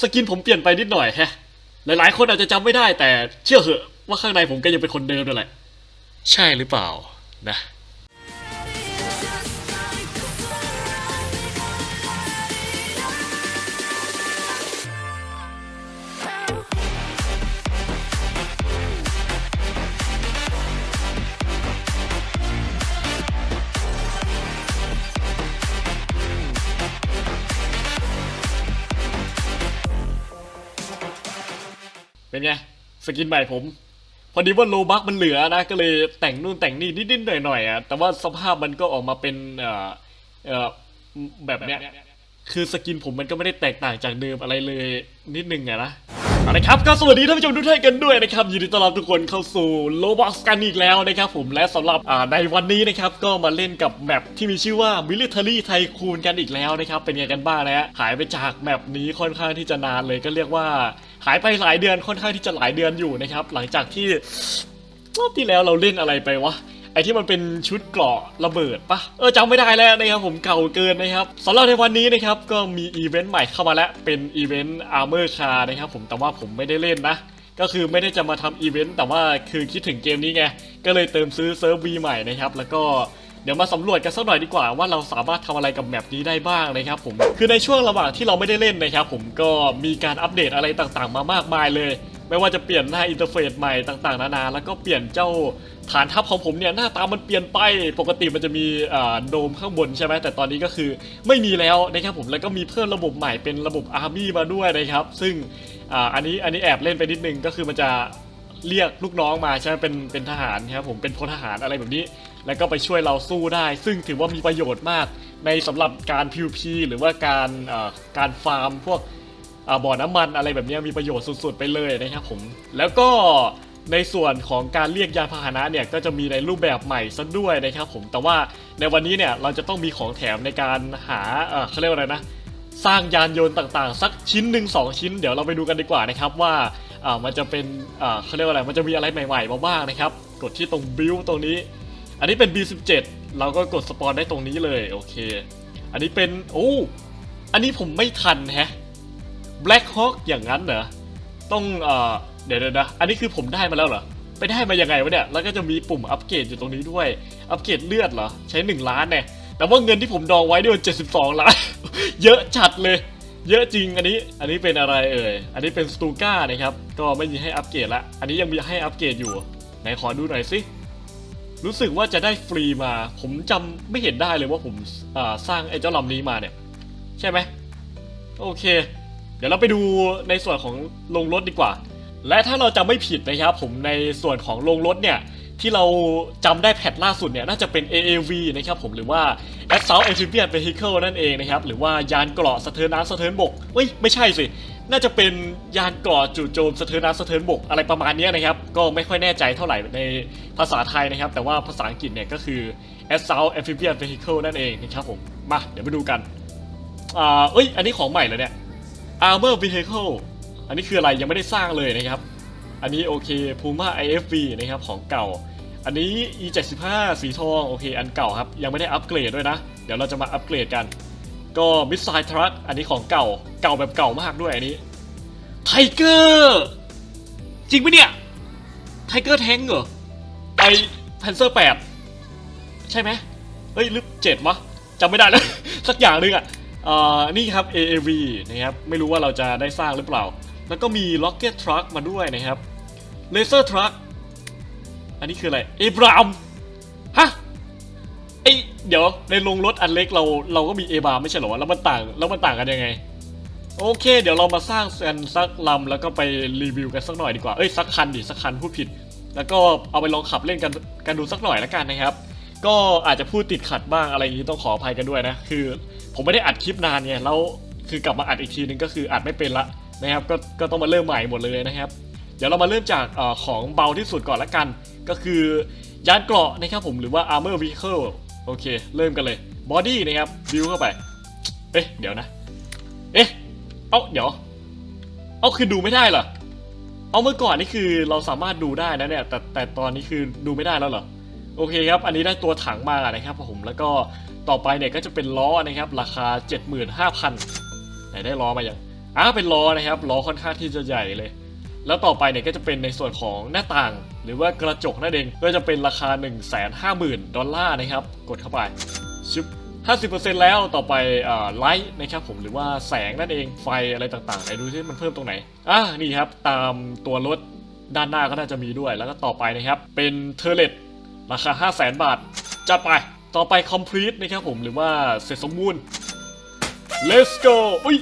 สกินผมเปลี่ยนไปนิดหน่อยแฮะ หลายๆ คนอาจจะจำไม่ได้แต่เชื่อเหอะว่าข้างในผมก็ยังเป็นคนเดิมนั่นแหละ ใช่หรือเปล่านะ เป็นไง สกินใหม่ผม พอดีว่าโลบักมันเหลือนะ ก็เลยแต่งนู่นแต่งนี่นิดๆหน่อยๆอะแต่ว่าสภาพมันก็ออกมาเป็นเอ่อเอ่อแบบเนี้ยคือสกินผมมันก็ไม่ได้แตกต่างจากเดิมอะไรเลยนิดนึงอะนะเอาละครับก็สวัสดีท่านผู้ชมทุกท่านกันด้วยนะครับยินดีต้อนรับทุกคนเข้าสู่โลบ็อกกันอีกแล้วนะครับผมและสำหรับในวันนี้นะครับก็มาเล่นกับแมปที่มีชื่อว่า Military Tycoon กันอีกแล้วนะครับเป็นไงกันบ้างนะฮะหายไปจากแมปนี้ค่อนข้างที่จะนานเลยก็เรียกว่า หายไปหลายเดือนค่อนข้างที่จะหลายเดือนอยู่นะครับ หลังจากที่รอบที่แล้วเราเล่นอะไรไปวะไอที่มันเป็นชุดเกราะระเบิดปะเออจำไม่ได้แล้วนะครับผมเก่าเกินนะครับสำหรับในวันนี้นะครับก็มีอีเวนต์ใหม่เข้ามาแล้วเป็นอีเวนต์อาร์เมอร์คาร์นะครับผมแต่ว่าผมไม่ได้เล่นนะ ก็คือไม่ได้จะมาทำอีเวนต์แต่ว่าคือคิดถึงเกมนี้ไง ก็เลยเติมซื้อเซิร์ฟวีใหม่นะครับ แล้วก็ เดี๋ยวมาสำรวจกันสักหน่อยดีกว่าว่าเราสามารถทำอะไรกับแมปนี้ได้บ้างนะครับผมคือในช่วงระหว่างที่เราไม่ได้เล่นนะครับผมก็มีการอัปเดตอะไรต่างๆ มามากมายเลย ไม่ว่าจะเปลี่ยนหน้าอินเทอร์เฟซใหม่ต่างๆ นานา แล้วก็เปลี่ยนเจ้าฐานทัพของผมเนี่ยหน้าตามันเปลี่ยนไปปกติมันจะมีโดมข้างบนใช่ไหมแต่ตอนนี้ก็คือไม่มีแล้วนะครับผมแล้วก็มีเพิ่มระบบใหม่เป็นระบบอาร์มี่มาด้วยนะครับ ซึ่งออันนี้อันนี้แอบเล่นไปนิดนึงก็คือมันจะเรียกลูกน้องมาใช่ไหมเป็นเป็นทหารครับผมเป็นพลทหารอะไรแบบนี้ แล้วก็ไปช่วยเราสู้ได้ ซึ่งถือว่ามีประโยชน์มาก ในสำหรับการ PVP หรือว่าการการฟาร์มพวกบ่อน้ำมันอะไรแบบนี้มีประโยชน์สุดๆไปเลยนะครับผม แล้วก็ในส่วนของการเรียกยานพาหนะเนี่ยก็จะมีในรูปแบบใหม่ซะด้วยนะครับผมแต่ว่าในวันนี้เนี่ยเราจะต้องมีของแถมในการหาเขาเรียกว่าอะไรนะสร้างยานยนต์ต่างๆ สักชิ้นหนึ่งสองชิ้น เดี๋ยวเราไปดูกันดีกว่านะครับว่ามันจะเป็นเขาเรียกว่าอะไรมันจะมีอะไรใหม่ๆมาบ้างนะครับ กดที่ตรงบิลตรงนี้ อันนี้เป็น B17 เราก็กดสปอนได้ตรงนี้เลยโอเค อันนี้เป็นโอ้อันนี้ผมไม่ทันแฮะ Black Hawk อย่างนั้นเหรอ ต้องเอ่อเดี๋ยวนะ อันนี้คือผมได้มาแล้วเหรอ ไปได้มายังไงวะเนี่ย แล้วก็จะมีปุ่มอัปเกรดอยู่ตรงนี้ด้วย อัปเกรดเลือดเหรอ ใช้ 1 ล้านเนี่ย แต่ว่าเงินที่ผมดองไว้ด้วย72 ล้าน เยอะจัดเลย เยอะจริง อันนี้ อันนี้เป็นอะไรเอ่ย อันนี้เป็นสตูก้านะครับ ก็ไม่มีให้อัปเกรดละ อันนี้ยังมีให้อัปเกรดอยู่ ไหนขอดูหน่อยสิ รู้สึกว่าจะได้ฟรีมา ผมจำไม่เห็นได้เลยว่าผมาสร้างไอ้เจ้าลำนี้มาเนี่ย ใช่ไหมโอเค เดี๋ยวเราไปดูในส่วนของโรงรถดีกว่า และถ้าเราจำไม่ผิดนะครับผมในส่วนของโรงรถเนี่ยที่เราจำได้แพทล่าสุดเนี่ยน่าจะเป็น AAV นะครับผมหรือว่า Assault Amphibious Vehicle นั่นเองนะครับหรือว่ายานเกราะสะเทินน้ำสะเทินบกเฮ้ยไม่ใช่สิ น่าจะเป็นยานกราะจู่โจมสะเทินน้ำสะเทินบกอะไรประมาณนี้นะครับ ก็ไม่ค่อยแน่ใจเท่าไหร่ในภาษาไทยนะครับ แต่ว่าภาษาอังกฤษเนี่ยก็คือ Assault Amphibious Vehicle นั่นเองนะครับผม มาเดี๋ยวไปดูกัน อ่า เอ้ย อันนี้ของใหม่เลยเนี่ย Armor Vehicle อันนี้คืออะไรยังไม่ได้สร้างเลยนะครับ อันนี้โอเค Puma IFV นะครับของเก่า อันนี้ E75 สีทองโอเค อันเก่าครับยังไม่ได้อัปเกรดด้วยนะ เดี๋ยวเราจะมาอัปเกรดกัน ก็ Missile Truck อันนี้ของเก่าเก่าแบบเก่ามากด้วยอันนี้ Tiger จริงปะเนี่ย Tiger Tank เหรอไอ Panzer 8ใช่ไหมเฮ้ยหรือเจ็ดวะจำไม่ได้แล้ว สักอย่างหนึงอะอ่อนี่ครับ AAV นะครับไม่รู้ว่าเราจะได้สร้างหรือเปล่า แล้วก็มี Rocket Truck มาด้วยนะครับ Laser Truck อันนี้คืออะไรเอบรามอ เดี๋ยวในโรงรถอันเล็กเราเราก็มีเอบาไม่ใช่เหรอวะแล้วมันต่างแล้วมันต่างกันยังไง โอเค เดี๋ยวเรามาสร้างกันสักลำแล้วก็ไปรีวิวกันสักหน่อยดีกว่าเอ้ยสักคันดิสักคันพูดผิด แล้วก็เอาไปลองขับเล่นกันกันดูสักหน่อยแล้วกันนะครับ ก็อาจจะพูดติดขัดบ้างอะไรอย่างนี้ต้องขออภัยกันด้วยนะคือ ผมไม่ได้อัดคลิปนานไงแล้วคือกลับมาอัดอีกทีนึงก็คืออัดไม่เป็นละนะครับก็ก็ต้องมาเริ่มใหม่หมดเลยนะครับ เดี๋ยวเรามาเริ่มจากอของเบาที่สุดก่อนละกัน ก็คือยานเกราะนะครับผมหรือว่า armor vehicle โอเค เริ่มกันเลย body นะครับบิวเข้าไปเอ๊ะเดี๋ยวนะ เอ๊ะเอ้าเดี๋ยวเอ้าคือดูไม่ได้เหรอเอาเมื่อก่อนนี่คือเราสามารถดูได้นะเนี่ยแต่แต่ตอนนี้คือดูไม่ได้แล้วเหรอโอเคครับ อันนี้ได้ตัวถังมานะครับผมแล้วก็ต่อไปเนี่ยก็จะเป็นล้อนะครับ ราคา 75,000ไหนได้ล้อมาอยังอ่าเป็นล้อนะครับล้อค่อนข้างที่จะใหญ่เลย แล้วต่อไปเนี่ยก็จะเป็นในส่วนของหน้าต่าง หรือว่ากระจกนั่นเองก็จะเป็นราคา 1 5 0 0 0 0 ดอลลาร์นะครับ กดเข้าไปชิบ50%แล้วต่อไปไลท์นะครับผมหรือว่าแสงนั่นเองไฟอะไรต่างๆไหนดูที่มันเพิ่มตรงไหนอะนี่ครับตามตัวรถด้านหน้าก็น่าจะมีด้วย แล้วก็ต่อไปนะครับ เป็นเทเลตราคา 5 0 0 0 0 0 บาท จัดไป ต่อไป complete นะครับผมหรือว่าเสร็จสมบูรณ์ let's go อุ้ย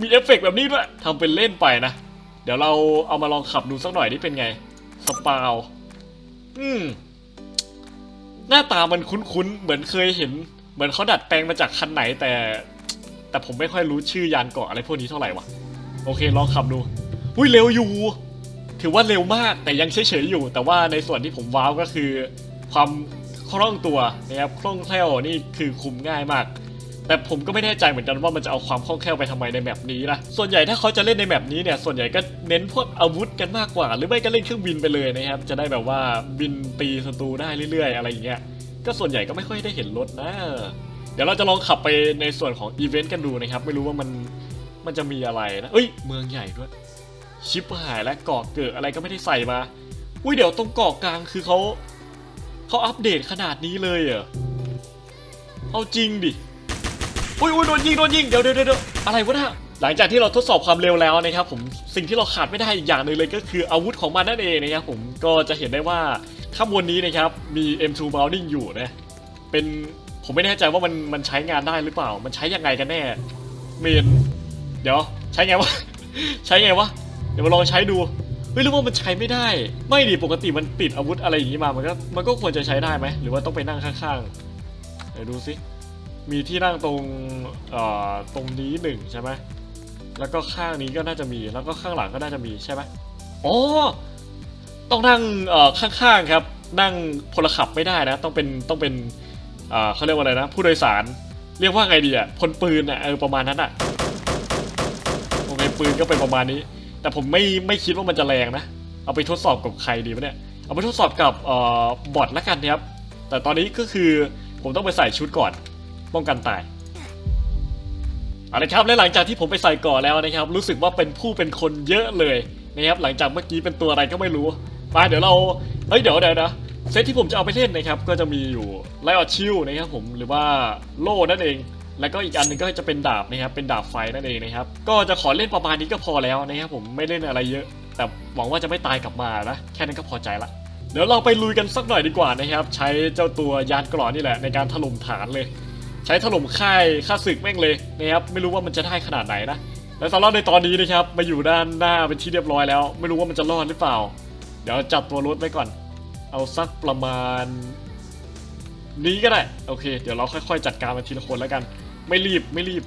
มีเอฟเฟกต์แบบนี้ด้วยทำเป็นเล่นไปนะ เดี๋ยวเราเอามาลองขับดูสักหน่อยนี่เป็นไง สปาวอืม หน้าตามันคุ้นๆ เหมือนเคยเห็น เหมือนเขาดัดแปลงมาจากคันไหนแต่ แต่ผมไม่ค่อยรู้ชื่อยานเกาะอะไรพวกนี้เท่าไหร่วะ โอเคลองขับดู อุ้ยเร็วอยู่ ถือว่าเร็วมากแต่ยังเฉยๆอยู่ แต่ว่าในส่วนที่ผมว้าวก็คือ ความคล่องตัวนะครับคล่องแคล่วนี่คือคุมง่ายมาก แต่ผมก็ไม่แน่ใจเหมือนกันว่ามันจะเอาความคล่องแคล่วไปทำไมในแมปนี้นะส่วนใหญ่ถ้าเขาจะเล่นในแมปนี้เนี่ยส่วนใหญ่ก็เน้นพวกอาวุธกันมากกว่า หรือไม่ก็เล่นเครื่องบินไปเลยนะครับจะได้แบบว่าบินตีศัตรูได้เรื่อย ๆ อะไรอย่างเงี้ยก็ส่วนใหญ่ก็ไม่ค่อยได้เห็นรถนะ เดี๋ยวเราจะลองขับไปในส่วนของอีเวนต์กันดูนะครับ ไม่รู้ว่ามันมันจะมีอะไรนะเอ้ย เมืองใหญ่ด้วย ชิปหายและเกาะเกิดอะไรก็ไม่ได้ใส่มา อุ้ยเดี๋ยวตรงเกาะกลางคือเขาเขาอัปเดตขนาดนี้เลยเหรอเอาจริงดิ อุ้ยอุ้ยโดนยิงโดนยิงเดี๋ยวเดี๋ยวเดี๋ยวอะไรวะน่ะหลังจากที่เราทดสอบความเร็วแล้วนะครับผมสิ่งที่เราขาดไม่ได้อีกอย่างหนึ่งเลยก็คืออาวุธของมันนั่นเองนะครับผมก็จะเห็นได้ว่าข้างบนนี้นะครับมี M2 Browning อยู่นะเป็นผมไม่แน่ใจว่ามันมันใช้งานได้หรือเปล่า มันใช้ยังไงกันแน่เมนเดี๋ยวใช้ไงวะใช้ไงวะเดี๋ยวมาลองใช้ดูเฮ้ยหรือว่ามันใช้ไม่ได้ ไม่ดิปกติมันติดอาวุธอะไรอย่างนี้มามันก็มันก็ควรจะใช้ได้ไหมหรือว่าต้องไปนั่งข้างๆเดี๋ยวดูสิ มีที่นั่งตรงตรงนี้หนึ่งใช่ไหมแล้วก็ข้างนี้ก็น่าจะมี แล้วก็ข้างหลังก็น่าจะมีใช่ไหมอ๋อ ต้องนั่งข้างๆครับ นั่งพลขับไม่ได้นะ ต้องเป็นต้องเป็นเขาเรียกว่าอะไรนะ ผู้โดยสาร เรียกว่าไงดีอะพลปืนอะเออประมาณนั้นอะโอเคปืนก็เป็นประมาณนี้ แต่ผมไม่ไม่คิดว่ามันจะแรงนะ เอาไปทดสอบกับใครดีวะเนี่ย เอาไปทดสอบกับออบอทละกันนะครับ แต่ตอนนี้ก็คือผมต้องไปใส่ชุดก่อน ป้องกันตายเอาละครับและหลังจากที่ผมไปใส่ก่อแล้วนะครับ รู้สึกว่าเป็นผู้เป็นคนเยอะเลยนะครับหลังจากเมื่อกี้เป็นตัวอะไรก็ไม่รู้มาเดี๋ยวเราเฮ้ยเดี๋ยวเดี๋ยวนะเซตที่ผมจะเอาไปเล่นนะครับก็จะมีอยู่ไลออชิลนะครับผมหรือว่าโล่นั่นเอง แล้วก็อีกอันหนึงก็จะเป็นดาบนะครับเป็นดาบไฟนั่นเองนะครับก็จะขอเล่นประมาณนี้ก็พอแล้วนะครับผมไม่เล่นอะไรเยอะ แต่หวังว่าจะไม่ตายกลับมานะแค่นั้นก็พอใจละเดี๋ยวเราไปลุยกันสักหน่อยดีกว่านะครับ ใช้เจ้าตัวยานกรอนนี่แหละในการถล่มฐานเลย ใช้ถล่มค่ายค่าศึกแม่งเลยนะครับไม่รู้ว่ามันจะได้ขนาดไหนนะและสำหรับในตอนนี้นะครับมาอยู่ด้านหน้าเป็นที่เรียบร้อยแล้ว ไม่รู้ว่ามันจะรอดหรือเปล่า เดี๋ยวจัดตัวรถไว้ก่อน เอาสักประมาณ นี้ก็ได้โอเค เดี๋ยวเราค่อย ๆ จัดการมาทีละคนแล้วกัน ไม่รีบไม่รีบ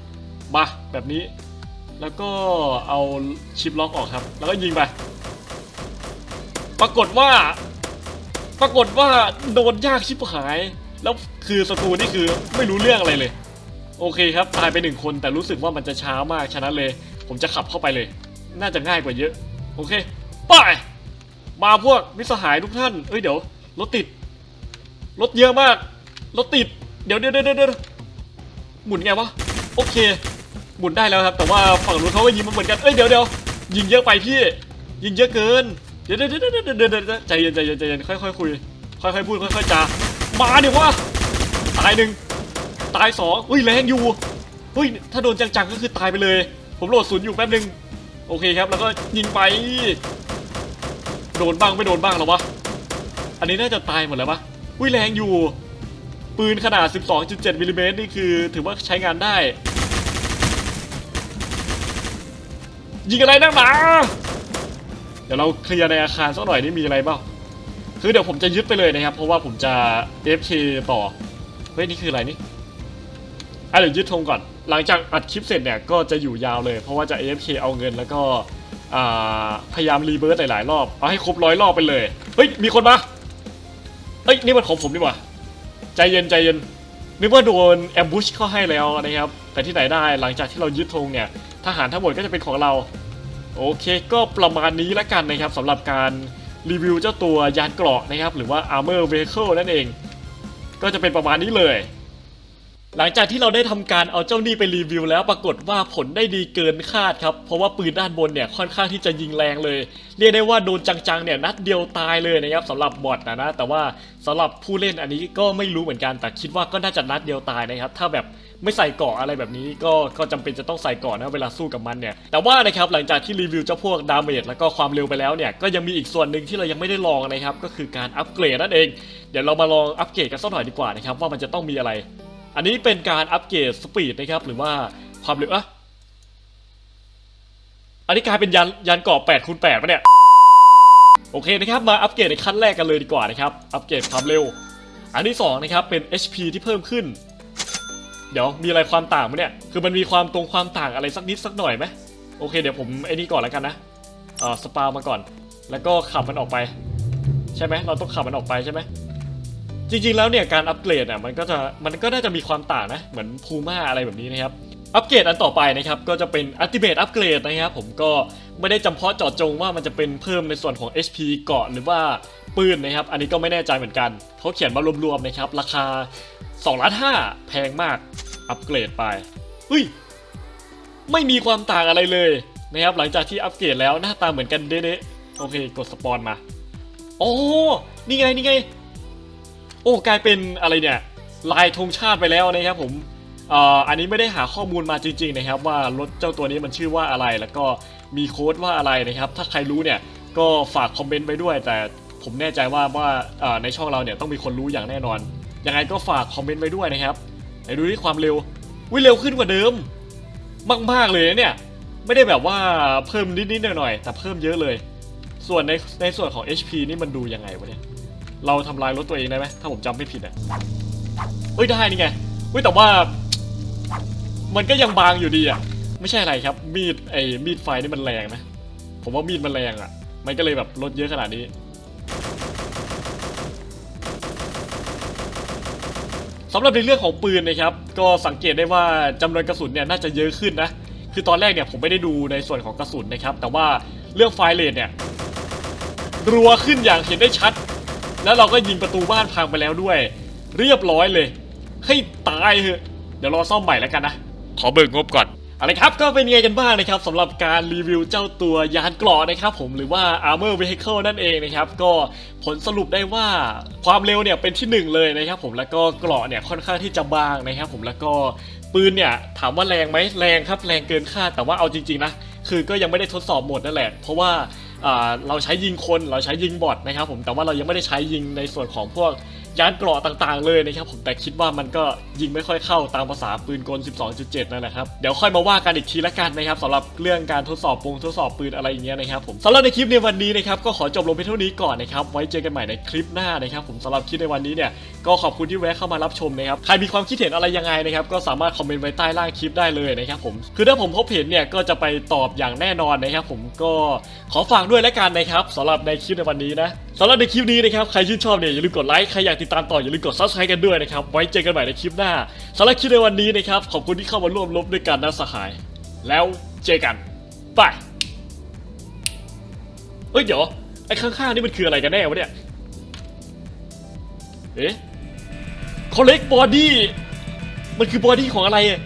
มาแบบนี้ แล้วก็เอาชิปล็อกออกครับ แล้วก็ยิงไปปรากฏว่า ปรากฏว่าโดนยากชิบหาย แล้วคือศัตรูนี่คือไม่รู้เรื่องอะไรเลย โอเคครับตายไปหนึ่งคนแต่รู้สึกว่ามันจะช้ามากฉะนั้นเลย ผมจะขับเข้าไปเลย น่าจะง่ายกว่าเยอะ โอเคไปมาพวกมิสหายทุกท่านเอ้ยเดี๋ยวรถติดรถเยอะมากรถติด เดี๋ยวเดี๋ยวเดี๋ยวเดี๋ยวหมุนไงวะโอเค หมุนได้แล้วครับ แต่ว่าฝั่งนู้นเขาก็ยิงมาเหมือนกันเอ้ยเดี๋ยวเดี๋ยวยิงเยอะไปพี่ ยิงเยอะเกิน เดี๋ยวเดี๋ยวเดี๋ยวเดี๋ยวเดี๋ยวเดี๋ยวใจเย็นใจเย็นใจเย็นค่อยๆคุย ค่อยๆพูดค่อยๆจา มาเดิววะตายหนึ่งตายสองอุ้ยแรงอยู่เฮ้ยถ้าโดนจังๆก็คือตายไปเลย ผมโหลดศูนย์อยู่แป๊บนึงโอเคครับแล้วก็ยิงไป โดนบ้างไม่โดนบ้างหรอวะอันนี้น่าจะตายหมดแล้วปะอุ้ยแรงอยู่ ปืนขนาด 12.7มิลลิเมตรนี่คือถือว่าใช้งานได้ ยิงอะไรนักหนาเดี๋ยวเราเคลียร์ในอาคารสักหน่อยนี่มีอะไรบ้าง คือเดี๋ยวผมจะยึดไปเลยนะครับ เพราะว่าผมจะ FK ต่อ เฮ้ย นี่คืออะไรนี่อะเดี๋ยวยึดธงก่อน หลังจากอัดคลิปเสร็จเนี่ยก็จะอยู่ยาวเลย เพราะว่าจะ AFK เอาเงินแล้วก็พยายามรีเบิร์ตหลาย ๆ รอบ เอาให้ครบร้อยรอบไปเลย เฮ้ย มีคนมา เฮ้ย นี่มันของผมดีกว่า ใจเย็นใจเย็นนึกว่าโดนแอมบูชเข้าให้แล้วนะครับ แต่ที่ไหนได้หลังจากที่เรายึดธงเนี่ยทหารทั้งหมดก็จะเป็นของเรา โอเค ก็ประมาณนี้ล้วกันนะครับสำหรับการ รีวิวเจ้าตัวยานเกราะนะครับหรือว่า armor vehicle นั่นเอง ก็จะเป็นประมาณนี้เลย หลังจากที่เราได้ทำการเอาเจ้านี่ไปรีวิว แล้วปรากฏว่าผลได้ดีเกินคาดครับ เพราะว่าปืนด้านบนเนี่ยค่อนข้างที่จะยิงแรงเลย เรียกได้ว่าโดนจังๆเนี่ยนัดเดียวตายเลยนะครับสำหรับบอทนะนะแต่ว่าสำหรับผู้เล่นอันนี้ก็ไม่รู้เหมือนกันแต่คิดว่าก็น่าจะนัดเดียวตายนะครับถ้าแบบไม่ใส่เกราะอะไรแบบนี้ก็ก็จำเป็นจะต้องใส่เกราะนะเวลาสู้กับมันเนี่ยแต่ว่านะครับหลังจากที่รีวิวเจ้าพวกดาเมจแล้วก็ความเร็วไปแล้วเนี่ยก็ยังมีอีกส่วนหนึ่งที่เรายังไม่ได้ลองนะครับก็คือการอัปเกรดนั่นเอง เดี๋ยวเรามาลองอัปเกรดกันสักหน่อยดีกว่านะครับว่ามันจะต้องมีอะไร อันนี้เป็นการอัปเกรดสปีดนะครับหรือว่าความเร็วอะอันนี้กลายเป็นยันยันเกาะ8คูณ8ปะเนี่ยโอเคนะครับมาอัปเกรดในขั้นแรกกันเลยดีกว่านะครับอัปเกรดความเร็ว อันที่สองนะครับเป็น HP ที่เพิ่มขึ้น เดี๋ยวมีอะไรความต่างไหมเนี่ยคือมันมีความตรงความต่างอะไรสักนิดสักหน่อยไหมโอเคเดี๋ยวผมไอ้นี่ก่อนแล้วกันนะอ่อสปามาก่อน แล้วก็ขับมันออกไป ใช่ไหมเราต้องขับมันออกไปใช่ไหม จริงๆแล้วเนี่ยการอัปเกรดอะมันก็จะมันก็น่าจะมีความต่างนะเหมือนพูม่าอะไรแบบนี้นะครับอัปเกรดอันต่อไปนะครับก็จะเป็นอัลติเมทอัปเกรดนะครับผมก็ไม่ได้จำเพาะเจาะจงว่ามันจะเป็นเพิ่มในส่วนของ HP เกาะหรือว่าปืนนะครับ อันนี้ก็ไม่แน่ใจเหมือนกันเขาเขียนมารวมๆนะครับ ราคา2ล้าน5แพงมากอัปเกรดไปเฮ้ยไม่มีความต่างอะไรเลยนะครับหลังจากที่อัปเกรดแล้วหน้าตาเหมือนกันเด๊ะๆโอเคกดสปอนมาโอ้นี่ไงนี่ไง อ้กลายเป็นอะไรเนี่ยลายธงชาติไปแล้วนะครับผมอันนี้ไม่ได้หาข้อมูลมาจริง ๆนะครับ ว่ารถเจ้าตัวนี้มันชื่อว่าอะไร แล้วก็มีโค้ดว่าอะไรนะครับ ถ้าใครรู้เนี่ยก็ฝากคอมเมนต์ไปด้วย แต่ผมแน่ใจว่าว่าในช่องเราเนี่ยต้องมีคนรู้อย่างแน่นอนยังไงก็ฝากคอมเมนต์ไว้ด้วยนะครับไหนดูที่ความเร็ววิ่งเร็วขึ้นกว่าเดิม มากๆเลยนะเนี่ยไม่ได้แบบว่าเพิ่มนิดๆหน่อยๆแต่เพิ่มเยอะเลย ส่วนในในส่วนของ HP นี่มันดูยังไงวะเนี่ย เราทำลายรถตัวเองได้ไหมถ้าผมจำไม่ผิดอะเฮ้ยได้นี่ไงเฮ้ยแต่ว่า มันก็ยังบางอยู่ดีอะไม่ใช่อะไรครับ มีดไอ้มีดไฟนี่มันแรงนะผมว่ามีดมันแรงอะ มันก็เลยแบบลดเยอะขนาดนี้สำหรับในเรื่องของปืนนะครับ ก็สังเกตได้ว่าจำนวนกระสุนเนี่ยน่าจะเยอะขึ้นนะคือตอนแรกเนี่ยผมไม่ได้ดูในส่วนของกระสุนนะครับ แต่ว่าเรื่องไฟเลทเนี่ยรัวขึ้นอย่างเห็นได้ชัด แล้วเราก็ยิงประตูบ้านพังไปแล้วด้วย เรียบร้อยเลย ให้ตายเถอะเดี๋ยวรอซ่อมใหม่แล้วกันนะ ขอเบิกงบก่อนเอาละครับก็เป็นยังไงกันบ้างนะครับสำหรับการรีวิวเจ้าตัวยานเกราะนะครับผมหรือว่า armor vehicle นั่นเองนะครับก็ผลสรุปได้ว่าความเร็วเนี่ยเป็นที่หนึ่งเลยนะครับผมแล้วก็เกราะเนี่ยค่อนข้างที่จะบางนะครับผมแล้วก็ปืนเนี่ยถามว่าแรงไหมแรงครับแรงเกินคาดแต่ว่าเอาจริงๆนะคือก็ยังไม่ได้ทดสอบหมดนั่นแหละ เพราะว่าอ่า เราใช้ยิงคนเราใช้ยิงบอทนะครับผมแต่ว่าเรายังไม่ได้ใช้ยิงในส่วนของพวก ยานเกราะต่างๆเลยนะครับผมแต่คิดว่ามันก็ยิงไม่ค่อยเข้าตามภาษาปืนกล 12.7 นั่นแหละครับ เดี๋ยวค่อยมาว่ากันอีกทีละกันนะครับสำหรับเรื่องการทดสอบปงทดสอบปืนอะไรอย่างเงี้ยนะครับผมสำหรับในคลิปในวันนี้นะครับก็ขอจบลงเพียงเท่านี้ก่อนนะครับไว้เจอกันใหม่ในคลิปหน้านะครับผมสำหรับคลิปในวันนี้เนี่ยก็ขอบคุณที่แวะเข้ามารับชมนะครับใครมีความคิดเห็นอะไรยังไงนะครับก็สามารถคอมเมนต์ไว้ใต้ล่างคลิปได้เลยนะครับผมคือถ้าผมพบเห็นเนี่ยก็จะไปตอบอย่างแน่นอนนะครับผมก็ขอฝากด้วยแล้วกันนะครับสำหรับในคลิปในวันนี้นะสำหรับในคลิปนี้นะครับใครชื่นชอบเนี่ยอย่าลืมกดไลค์ใครอยากติดตามต่ออย่าลืมกด subscribe กันด้วยนะครับ ไว้เจอกันใหม่ในคลิปหน้าสำหรับคลิปในวันนี้นะครับ ขอบคุณที่เข้ามาร่วมรบด้วยกันนะสหาย แล้วเจอกันบายเอ้ยเดี๋ยวไอ้ข้างๆนี่มันคืออะไรกันแน่วะเนี่ย เอ๊ะคอลเลกบอดี้ มันคือบอดี้ของอะไรอะ